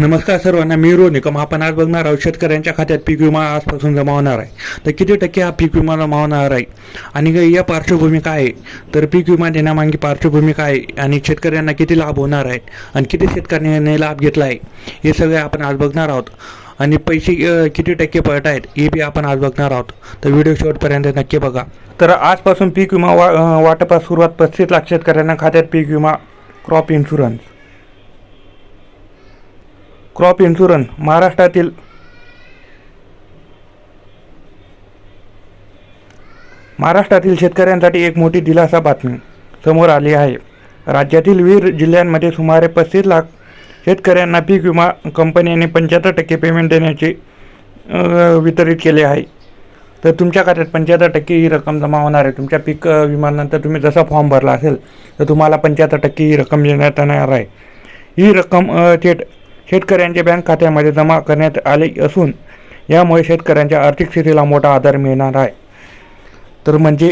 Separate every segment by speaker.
Speaker 1: नमस्कार सर्वांना मी रो निकम आपण आज बघणार आहोत. शेतकऱ्यांच्या खात्यात पीक विमा आजपासून जमा होणार आहे. तर किती टक्के हा पीक विमा जमा होणार आहे? आणि या पार्श्वभूमी काय आहे? तर पीक विमा देण्यामागे पार्श्वभूमी काय आहे? आणि शेतकऱ्यांना किती लाभ होणार आहेत? आणि किती शेतकऱ्यांनी लाभ घेतला आहे? हे सगळे आपण आज बघणार आहोत. आणि पैसे किती टक्के पडत आहेत? हे बी आपण आज बघणार आहोत. तर व्हिडिओ शेवटपर्यंत नक्की बघा. तर आजपासून पीक विमा वा वाटपास सुरुवात पस्तीस लाख शेतकऱ्यांना खात्यात पीक विमा क्रॉप इन्शुरन्स. क्रॉप इन्शुरन्स महाराष्ट्रातील महाराष्ट्रातील शेतकऱ्यांसाठी एक मोठी दिलासा बातमी समोर आली आहे. राज्यातील वीर जिल्ह्यांमध्ये सुमारे पस्तीस लाख शेतकऱ्यांना पीक विमा कंपनीने पंच्याहत्तर टक्के पेमेंट देण्याचे वितरित केले आहे. तर तुमच्या खात्यात पंच्याहत्तर टक्के ही रक्कम जमा होणार आहे. तुमच्या पीक विमानंतर तुम्ही जसा फॉर्म भरला असेल तर तुम्हाला पंच्याहत्तर टक्के ही रक्कम देण्यात येणार आहे. ही रक्कम थेट शेतकऱ्यांच्या बँक खात्यामध्ये जमा करण्यात आले असून यामुळे शेतकऱ्यांच्या आर्थिक स्थितीला मोठा आधार मिळणार आहे. तर म्हणजे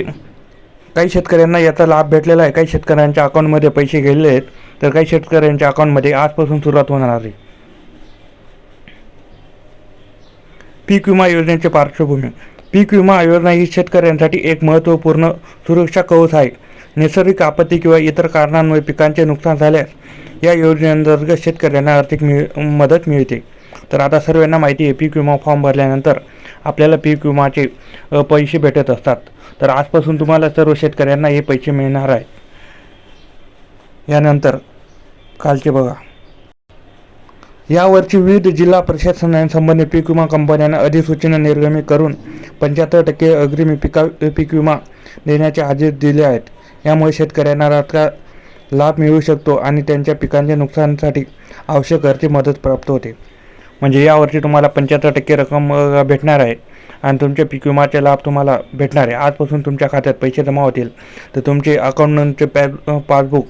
Speaker 1: काही शेतकऱ्यांना याचा लाभ भेटलेला आहे. काही शेतकऱ्यांच्या अकाउंटमध्ये पैसे गेलेले आहेत. तर काही शेतकऱ्यांच्या अकाउंटमध्ये आजपासून सुरुवात होणार आहे. पीक विमा योजनेचे पार्श्वभूमी पीक विमा योजना ही शेतकऱ्यांसाठी एक महत्त्वपूर्ण सुरक्षा कवच आहे. नैसर्गिक आपत्ती किंवा इतर कारणांमुळे पिकांचे नुकसान झाल्यास या योजनेअंतर्गत शेतकऱ्यांना आर्थिक मिळ मदत मिळते. तर आता सर्वांना माहिती आहे पीक विमा फॉर्म भरल्यानंतर आपल्याला पीक विमाचे पैसे भेटत असतात. तर आजपासून तुम्हाला सर्व शेतकऱ्यांना हे पैसे मिळणार आहे. यानंतर कालचे बघा. यावरची विविध जिल्हा प्रशासनासंबंधी पीक विमा कंपन्यांना अधिसूचना निर्गमित करून पंच्याहत्तर टक्के अग्रिम पिका पीक विमा देण्याचे आदेश दिले आहेत. यामुळे शेतकऱ्यांना रात्र लाभ मिळू शकतो आणि त्यांच्या पिकांच्या नुकसानासाठी आवश्यक आर्थिक मदत प्राप्त होते. म्हणजे यावर्षी तुम्हाला पंच्याहत्तर टक्के रक्कम भेटणार आहे आणि तुमच्या पीक विमाचे लाभ तुम्हाला भेटणार आहे. आजपासून तुमच्या खात्यात पैसे जमा होतील. तर तुमचे अकाउंटचे पॅ पासबुक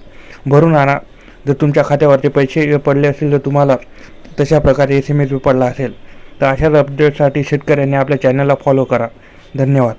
Speaker 1: भरून आणा. जर तुमच्या खात्यावरती पैसे पडले असतील तर तुम्हाला तशा प्रकारे एस एम एस पडला असेल. तर अशाच अपडेटसाठी शेतकऱ्यांनी आपल्या चॅनलला फॉलो करा. धन्यवाद.